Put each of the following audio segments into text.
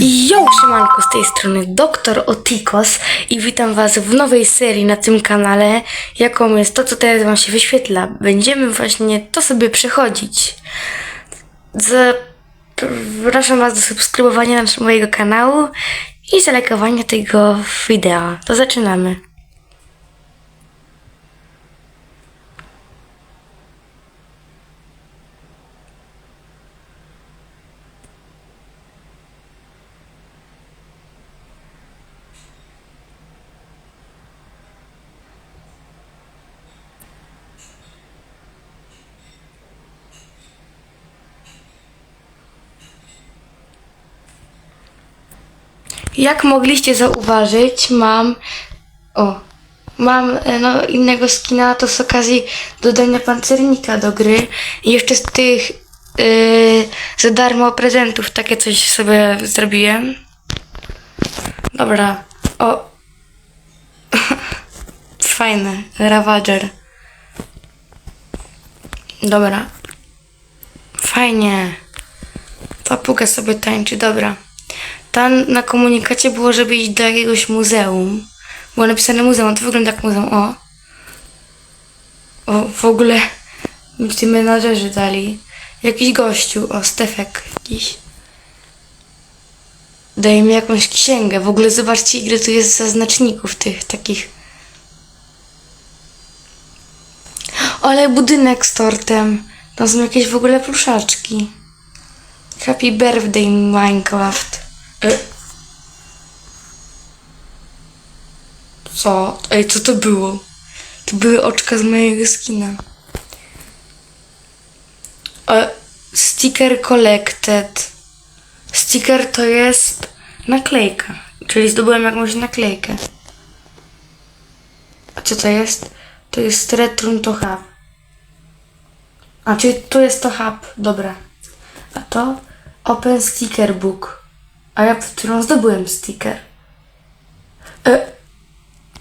Yo, siemanko, z tej strony Dr. Otikos i witam was w nowej serii na tym kanale, jaką jest to, co teraz wam się wyświetla. Będziemy właśnie to sobie przechodzić. Zapraszam was do subskrybowania mojego kanału i zalajkowania tego wideo. To zaczynamy. Jak mogliście zauważyć, mam. O. Mam e, no, innego skina, to z okazji dodania pancernika do gry. I jeszcze z tych yy, za darmo prezentów takie coś sobie zrobiłem. Dobra. O. Fajne. Ravager. Dobra. Fajnie. Papuga sobie tańczy, dobra. Tam na komunikacie było, żeby iść do jakiegoś muzeum. Było napisane muzeum, to wygląda jak muzeum, o. O, w ogóle mi ci menadżerzy dali. Jakiś gościu, o, Stefek jakiś. Daje mi jakąś księgę. W ogóle zobaczcie, ile tu jest zaznaczników tych takich. Ale budynek z tortem. Tam są jakieś w ogóle pluszaczki. Happy birthday Minecraft. E. Co? Ej, co to było? To były oczka z mojego skina. E, sticker collected. Sticker to jest naklejka. Czyli zdobyłem jakąś naklejkę. A co to jest? To jest Return to Hub. A, czyli to jest to hub. Dobra. A to Open Sticker Book. A ja przed chwilą zdobyłem sticker. E,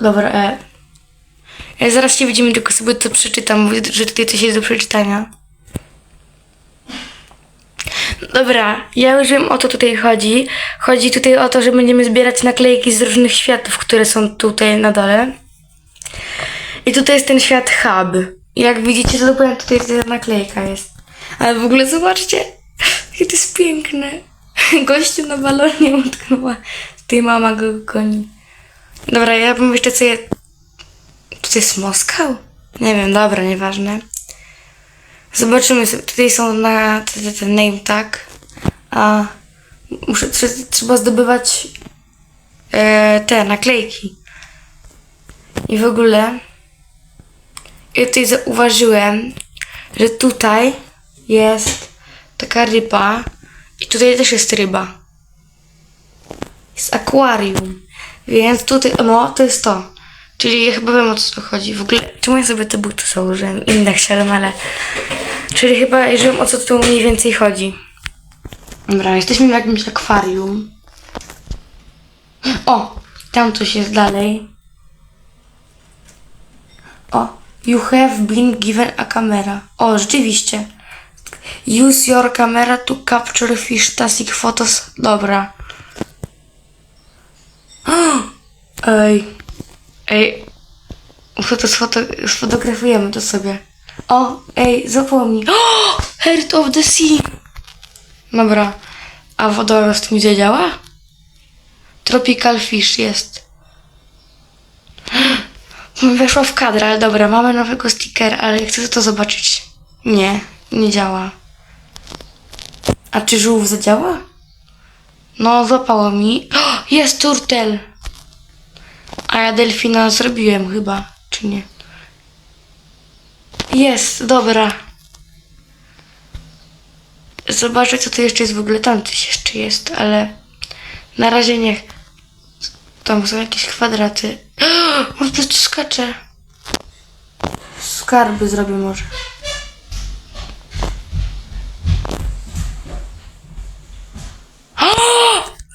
dobra, e. Zaraz się widzimy, tylko sobie to przeczytam, że tutaj coś jest do przeczytania. Dobra, ja już wiem o co tutaj chodzi. Chodzi tutaj o to, że będziemy zbierać naklejki z różnych światów, które są tutaj na dole. I tutaj jest ten świat hub. Jak widzicie, to dokładnie tutaj ta naklejka jest. Ale w ogóle zobaczcie, jakie to jest piękne. Gościu na balonie utknęła. Tutaj mama go goni. Dobra, ja bym jeszcze sobie... Czy to jest Moskał? Nie wiem, dobra, nieważne. Zobaczymy sobie. Tutaj są na ten, ten name tag. A muszę, trze- trzeba zdobywać e, te naklejki. I w ogóle ja tutaj zauważyłem, że tutaj jest taka ryba i tutaj też jest ryba. Jest akwarium. Więc tutaj, no to jest to. Czyli ja chyba wiem o co chodzi. W ogóle, czemu ja sobie te buty założyłem? Inne chciałem, ale... Czyli chyba już wiem o co tu mniej więcej chodzi. Dobra, jesteśmy w jakimś akwarium. O! Tam coś jest dalej. O, you have been given a camera. O, rzeczywiście. Use your camera to capture fish tastic photos. Dobra. Ej. Ej. Muszę to sfoto- sfotografujemy to sobie. O, ej, zapomnij. Heart of the Sea. Dobra. A wodorost mi zadziała? Tropical fish jest. Weszła w kadr, ale dobra, mamy nowego stickera, ale chcę to zobaczyć. Nie, nie działa. A czy żółw zadziała? No, złapało mi. O, jest turtel! A ja delfina zrobiłem chyba, czy nie? Jest, dobra. Zobaczę, co tu jeszcze jest w ogóle. Tam coś jeszcze jest, ale na razie niech. Tam są jakieś kwadraty. On po prostu skacze. Skarby zrobię może.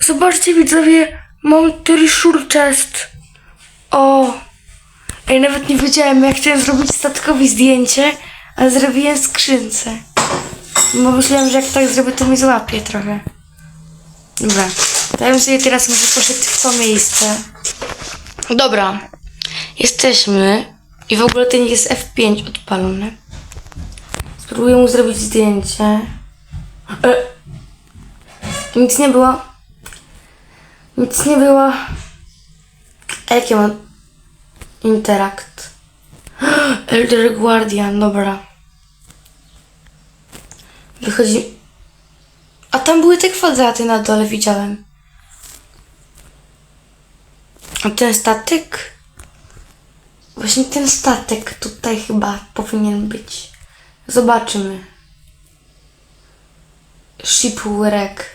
Zobaczcie widzowie, mam treasure chest. O! Ej, nawet nie wiedziałem, jak chciałem zrobić statkowi zdjęcie, a zrobiłem skrzynce. Bo myślałem, że jak tak zrobię, to mi złapie trochę. Dobra. Bym sobie teraz może poszedł w to miejsce. Dobra. Jesteśmy. I w ogóle ten jest F5 odpalony. Spróbuję mu zrobić zdjęcie. E, nic nie było. Nic nie było. A jakie mam interakt? Elder Guardian, dobra. Wychodzi. A tam były te kwadraty na dole, widziałem. A ten statek? Właśnie ten statek tutaj chyba powinien być. Zobaczymy. Shipwreck.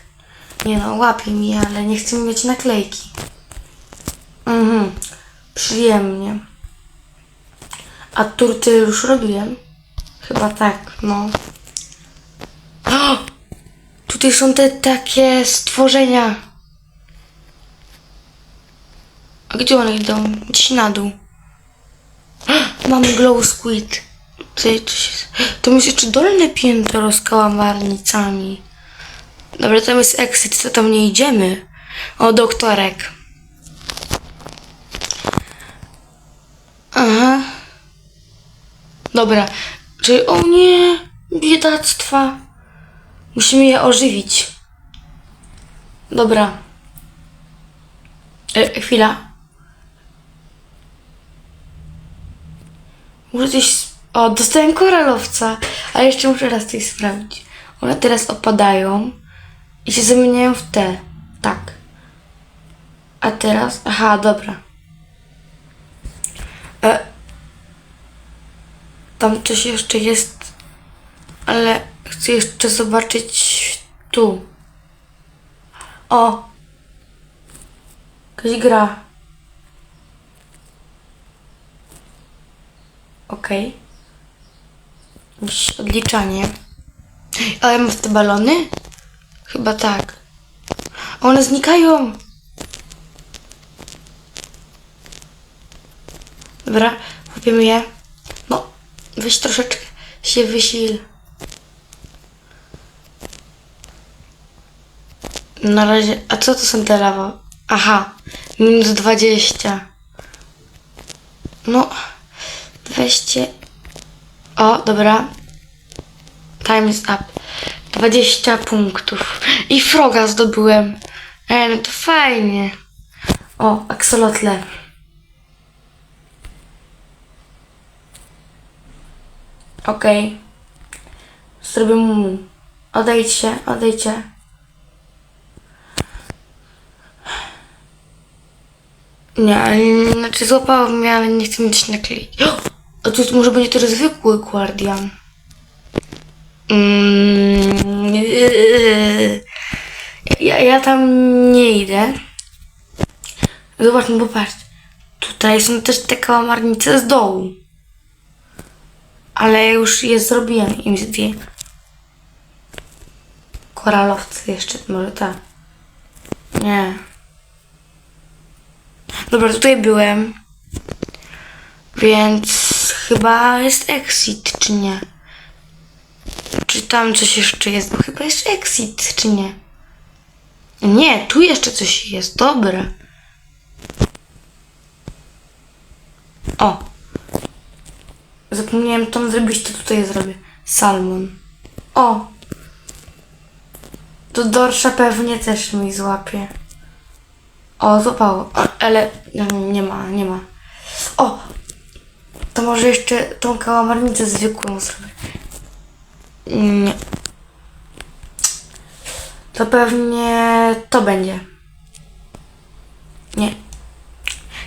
Nie no, łapie mi, ale nie chcę mieć naklejki. Mhm. Przyjemnie. A turty już robiłem? Chyba tak, no. O! Tutaj są te takie stworzenia. A gdzie one idą? Gdzieś na dół. Mamy glow squid. Tutaj coś jest. To jest jeszcze dolne piętro z kałamarnicami. Dobra, tam jest exit, to tam nie idziemy. O, doktorek. Aha. Dobra. Czyli, o nie, biedactwa. Musimy je ożywić. Dobra. E, chwila. Muszę coś... O, dostałem koralowca. Ale jeszcze muszę raz coś sprawdzić. One teraz opadają i się zamieniają w te. Tak. A teraz... Aha, dobra. E, tam coś jeszcze jest, ale chcę jeszcze zobaczyć tu. O! Jakaś gra. Okej. Jakieś odliczanie. Ale mam te balony? Chyba tak. One znikają! Dobra, łapiemy je. No, weź troszeczkę się wysil. Na razie, a co to są te lawa? Aha, minus 20. No, weźcie. O, dobra. Time is up. 20 punktów. I froga zdobyłem. E, no to fajnie. O, aksolotle. Okej. Zrobię mu. Odejdźcie, odejdźcie. Nie, znaczy złapało mnie, ale nie chcę mieć naklejki. A tu może będzie to zwykły guardian. Mm, yy. ja, ja tam nie idę. Zobacz, no bo patrz. Tutaj są też te kałamarnice z dołu. Ale już je zrobiłem im dwie. Koralowcy jeszcze, może tak. Nie. Dobra, tutaj byłem. Więc chyba jest exit, czy nie? Czy tam coś jeszcze jest? Bo chyba jest exit, czy nie? Nie, tu jeszcze coś jest. Dobra. O. Zapomniałem tam zrobić, to tutaj zrobię. Salmon. O! To dorsza pewnie też mi złapie. O, złapało. Ale no, nie ma, nie ma. O! To może jeszcze tą kałamarnicę zwykłą zrobię. To pewnie to będzie. Nie.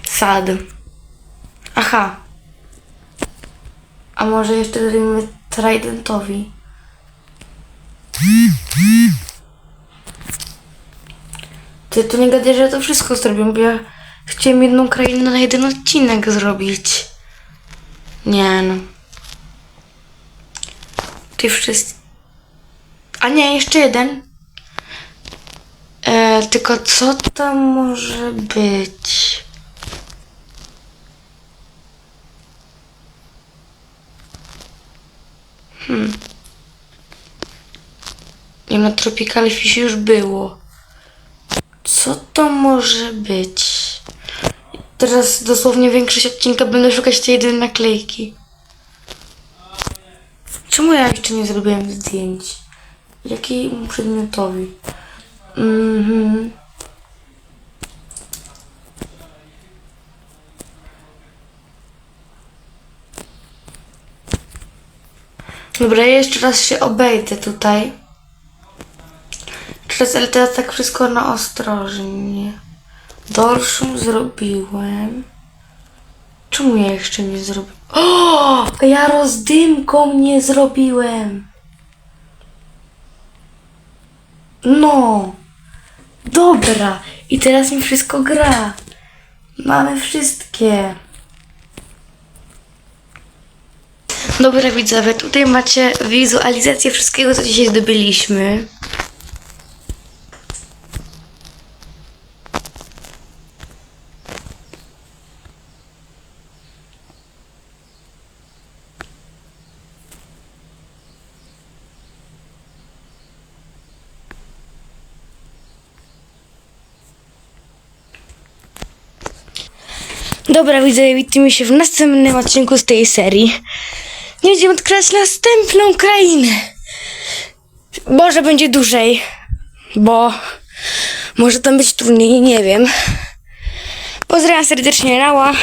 Sad. Aha. A może jeszcze zrobimy Tridentowi. Ty tu nie gadaj, że to wszystko zrobię, bo ja chciałem jedną krainę na jeden odcinek zrobić. Nie no. Ty wszyscy... A nie, jeszcze jeden. E, tylko co to może być? Nie na Tropical Fish już było. Co to może być? Teraz dosłownie większość odcinka będę szukać tej jednej naklejki. Czemu ja jeszcze nie zrobiłem zdjęć? Jakiemu przedmiotowi? Mhm. Dobra, ja jeszcze raz się obejdę tutaj. Teraz, ale teraz tak wszystko na ostrożnie. Dorszum zrobiłem. Czemu ja jeszcze nie zrobiłem? O! Ja rozdymką nie zrobiłem. No. Dobra. I teraz mi wszystko gra. Mamy wszystkie. Dobra widzowie, tutaj macie wizualizację wszystkiego, co dzisiaj zdobyliśmy. Dobra, widzowie, widzimy się w następnym odcinku z tej serii. Nie będziemy odkrywać następną krainę. Może będzie dłużej, bo może tam być trudniej, nie wiem. Pozdrawiam serdecznie Rała.